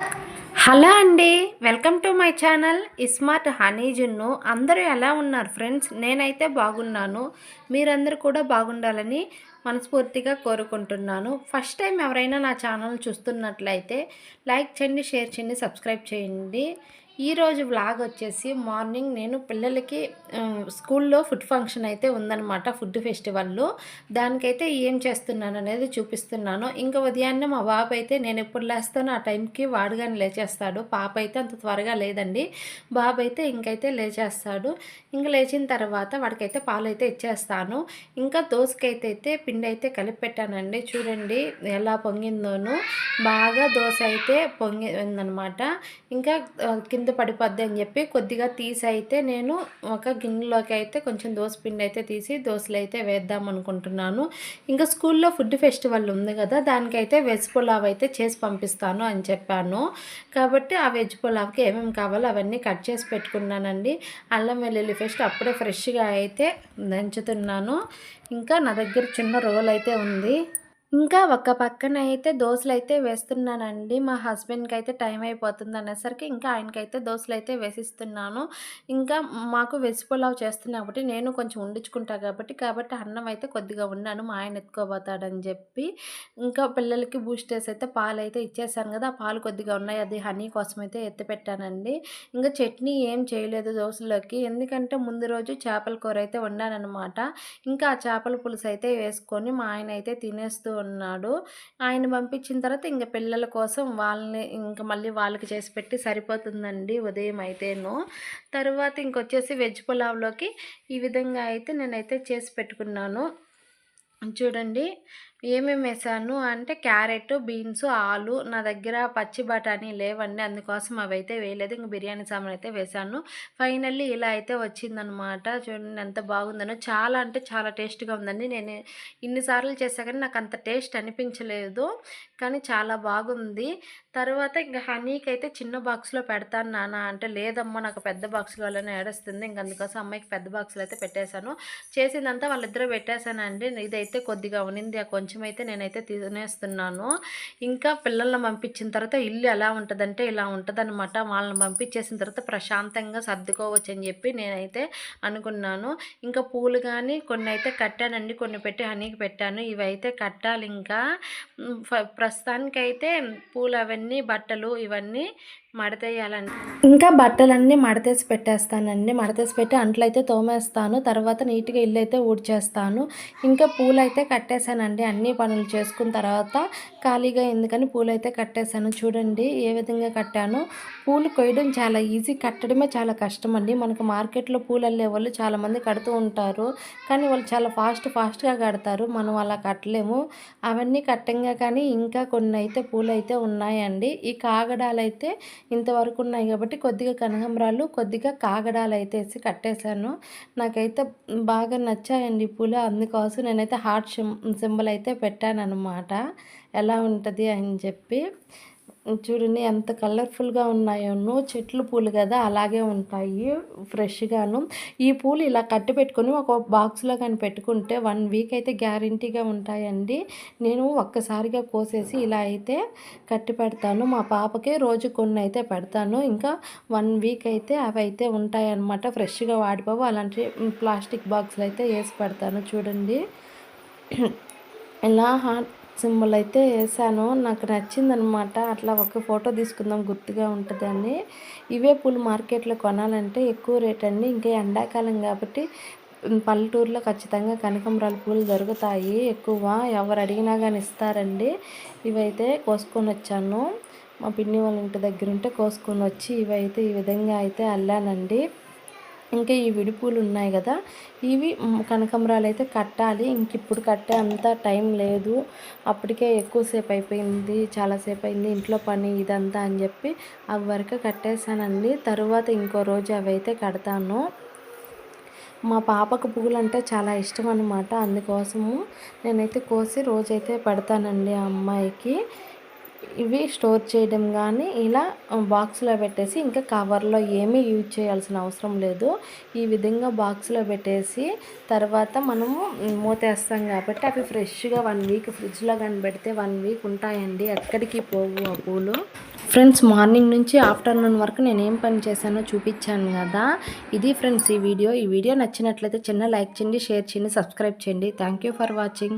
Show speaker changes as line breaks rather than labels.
Hello అండి welcome to my channel ismart honey Junnu. అందరూ ఎలా ఉన్నారు ఫ్రెండ్స్? నేనైతే బాగున్నాను. మీరందరూ కూడా బాగుండాలని మనస్ఫూర్తిగా కోరుకుంటున్నాను. ఫస్ట్ టైం ఎవరైనా నా ఛానల్ చూస్తున్నట్లయితే లైక్ చేయండి షేర్ చేయండి సబ్స్క్రైబ్ చేయండి. ఈరోజు వ్లాగ్ వచ్చేసి మార్నింగ్ నేను పిల్లలకి స్కూల్లో ఫుడ్ ఫంక్షన్ అయితే ఉందన్నమాట ఫుడ్ ఫెస్టివల్లో. దానికైతే ఏం చేస్తున్నాను అనేది చూపిస్తున్నాను. ఇంకా ఉదయాన్నే మా బాబు అయితే నేను ఎప్పుడు లేస్తానో ఆ టైంకి వాడుగానే లేచేస్తాడు. పాప అయితే అంత త్వరగా లేదండి. బాబు అయితే ఇంకైతే లేచేస్తాడు. ఇంకా లేచిన తర్వాత వాడికైతే పాలు అయితే ఇచ్చేస్తాను. ఇంకా దోసకైతే అయితే పిండి అయితే కలిపి పెట్టానండి. చూడండి ఎలా పొంగిందోను. బాగా దోశ అయితే పొంగిందనమాట ఇంకా కింద కింద పడిపోద్ది అని చెప్పి కొద్దిగా తీసి అయితే నేను ఒక గిన్నెలోకి అయితే కొంచెం దోశ పిండి అయితే తీసి దోశలు అయితే వేద్దాం అనుకుంటున్నాను. ఇంకా స్కూల్లో ఫుడ్ ఫెస్టివల్ ఉంది కదా దానికైతే వెజ్ పులావ్ అయితే చేసి పంపిస్తాను అని చెప్పాను. కాబట్టి ఆ వెజ్ పులావ్కి ఏమేమి కావాలో అవన్నీ కట్ చేసి పెట్టుకున్నానండి. అల్లం వెల్లుల్లి ఫెస్ట్ అప్పుడే ఫ్రెష్గా అయితే దంచుతున్నాను. ఇంకా నా దగ్గర చిన్న రోల్ అయితే ఉంది. ఇంకా ఒక పక్కన అయితే దోశలు అయితే వేస్తున్నానండి. మా హస్బెండ్కి అయితే టైం అయిపోతుంది అనేసరికి ఇంకా ఆయనకైతే దోశలు అయితే వేసిస్తున్నాను. ఇంకా మాకు వెజ్ పులావ్ చేస్తున్నా కాబట్టి నేను కొంచెం వండించుకుంటా కాబట్టి కాబట్టి అన్నం అయితే కొద్దిగా ఉన్నాను మా ఆయన ఎత్తుకోబోతాడని చెప్పి ఇంకా పిల్లలకి బూస్టర్స్ అయితే పాలు అయితే ఇచ్చేసాను కదా ఆ పాలు కొద్దిగా ఉన్నాయి. అది హనీ కోసం అయితే ఎత్తిపెట్టానండి ఇంకా చట్నీ ఏం చేయలేదు దోశలోకి ఎందుకంటే ముందు రోజు చేపల కూర అయితే వండానమాట ఇంకా ఆ చేపల పులుసు అయితే వేసుకొని మా ఆయన అయితే తినేస్తూ ఉన్నాడు. ఆయన పంపించిన తర్వాత ఇంకా పిల్లల కోసం వాళ్ళని ఇంకా మళ్ళీ వాళ్ళకి చేసి పెట్టి సరిపోతుందండి ఉదయం అయితేను. తర్వాత ఇంకొచ్చేసి వెజ్ పులావ్లోకి ఈ విధంగా అయితే నేనైతే చేసి పెట్టుకున్నాను. చూడండి. ఏమేమి వేసాను అంటే క్యారెట్ బీన్స్ ఆలు నా దగ్గర పచ్చి బఠానీ లేవండి. అందుకోసం అవి అయితే వేయలేదు. ఇంక బిర్యానీ సామాన్ అయితే వేసాను. ఫైనల్లీ ఇలా అయితే వచ్చిందనమాట చూడండి ఎంత బాగుందనో. చాలా అంటే చాలా టేస్ట్గా ఉందండి. నేను ఇన్నిసార్లు చేసా కానీ నాకు అంత టేస్ట్ అనిపించలేదు. కానీ చాలా బాగుంది. తర్వాత ఇంకా హనీకి అయితే చిన్న బాక్స్లో పెడతాను నాన్న. అంటే లేదమ్మా నాకు పెద్ద బాక్స్ కావాలని ఏడుస్తుంది. ఇంక అందుకోసం అమ్మాయికి పెద్ద బాక్స్లో అయితే పెట్టేశాను. చేసిందంతా వాళ్ళిద్దరూ పెట్టేశానండి. ఇదైతే కొద్దిగా ఉనింది ఆ కొంచెం అయితే నేనైతే తినేస్తున్నాను. ఇంకా పిల్లల్ని పంపించిన తర్వాత ఇల్లు ఎలా ఉంటుందంటే ఇలా ఉంటుందన్నమాట. వాళ్ళని పంపించేసిన తర్వాత ప్రశాంతంగా సర్దుకోవచ్చు అని చెప్పి నేనైతే అనుకున్నాను. ఇంకా పూలు కానీ కొన్ని అయితే కట్టానండి. కొన్ని పెట్టి హనీకి పెట్టాను. ఇవైతే కట్టాలి ఇంకా. ప్రస్తుతానికైతే పూలు అవన్నీ బట్టలు ఇవన్నీ మడతేయాలండి ఇంకా బట్టలన్నీ మడతేసి పెట్టేస్తానండి. మడతేసి పెట్టి అంట్లు అయితే తోమేస్తాను. తర్వాత నీట్గా ఇల్లు అయితే ఊడ్చేస్తాను. ఇంకా పూలు అయితే కట్టేశానండి. అన్ని పనులు చేసుకున్న తర్వాత ఖాళీగా ఎందుకని పూలు అయితే కట్టేశాను. చూడండి ఏ విధంగా కట్టాను. పూలు కొయ్యడం చాలా ఈజీ. కట్టడమే చాలా కష్టం అండి మనకు మార్కెట్లో పూలు అల్లే వాళ్ళు చాలామంది కడుతూ ఉంటారు. కానీ వాళ్ళు చాలా ఫాస్ట్ ఫాస్ట్గా కడతారు. మనం అలా కట్టలేము. అవన్నీ కట్టంగా కానీ ఇంకా కొన్ని అయితే పూలు అయితే ఉన్నాయండి. ఈ కాగడాలు అయితే ఇంతవరకు ఉన్నాయి కాబట్టి కొద్దిగా కనకంబరాలు కొద్దిగా కాగడాలు అయితే కట్టేశాను. నాకైతే బాగా నచ్చాయండి పూలు. అందుకోసం నేనైతే హార్ట్ సింబల్ అయితే పెట్టాను అనమాట ఎలా ఉంటుంది అని చెప్పి. చూడండి ఎంత కలర్ఫుల్గా ఉన్నాయోనో చెట్లు పూలు కదా అలాగే ఉంటాయి ఫ్రెష్గాను. ఈ పూలు ఇలా కట్టి పెట్టుకొని ఒక బాక్స్లో కానీ పెట్టుకుంటే వన్ వీక్ అయితే గ్యారంటీగా ఉంటాయండి. నేను ఒక్కసారిగా కోసేసి ఇలా అయితే కట్టి పెడతాను. మా పాపకి రోజు కొన్ని అయితే పెడతాను. ఇంకా వన్ వీక్ అయితే అవి అయితే ఉంటాయన్నమాట. ఫ్రెష్గా వాడిపోవు. అలాంటి ప్లాస్టిక్ బాక్స్లు అయితే వేసి పెడతాను. చూడండి. ఇలా సింబల్ అయితే వేసాను. నాకు నచ్చిందనమాట అట్లా ఒక ఫోటో తీసుకుందాం గుర్తుగా ఉంటుందని ఇవే పూలు మార్కెట్లో కొనాలంటే ఎక్కువ రేట్ అండి. ఇంకా ఎండాకాలం కాబట్టి పల్లెటూరులో ఖచ్చితంగా కనకాంబరాల పూలు దొరుకుతాయి ఎక్కువ. ఎవరు అడిగినా కానీ ఇస్తారండి. ఇవైతే కోసుకొని వచ్చాను. మా పిన్ని వాళ్ళ ఇంటి దగ్గర ఉంటే కోసుకొని వచ్చి ఇవైతే ఈ విధంగా అయితే అల్లానండి. ఇంకా ఈ విడిపూలు ఉన్నాయి కదా ఇవి కనకమరాలు కనకాంబరాలు అయితే కట్టాలి. ఇంక ఇప్పుడు కట్టే అంత టైం లేదు. అప్పటికే ఎక్కువసేపు అయిపోయింది చాలాసేపు అయింది ఇంట్లో పని ఇదంతా అని చెప్పి అవి వరకు కట్టేశానండి. తర్వాత ఇంకో రోజు అవి అయితే కడతాను. మా పాపకు పువ్వులు అంటే చాలా ఇష్టం అనమాట అందుకోసము నేనైతే కోసి రోజైతే పెడతానండి ఆ అమ్మాయికి. ఇవి స్టోర్ చేయడం కానీ ఇలా బాక్స్లో పెట్టేసి ఇంకా కవర్లో ఏమీ యూజ్ చేయాల్సిన అవసరం లేదు. ఈ విధంగా బాక్స్లో పెట్టేసి తర్వాత మనము మూతేస్తాం కాబట్టి అవి ఫ్రెష్గా వన్ వీక్ ఫ్రిడ్జ్లో కానీ పెడితే వన్ వీక్ ఉంటాయండి. ఎక్కడికి పోవు ఆ పూలు. ఫ్రెండ్స్ మార్నింగ్ నుంచి ఆఫ్టర్నూన్ వరకు నేను ఏం పని చేశానో చూపించాను కదా. ఇది ఫ్రెండ్స్ ఈ వీడియో. ఈ వీడియో నచ్చినట్లయితే చిన్న లైక్ చేయండి షేర్ చేయండి సబ్స్క్రైబ్ చేయండి. Thank you for watching.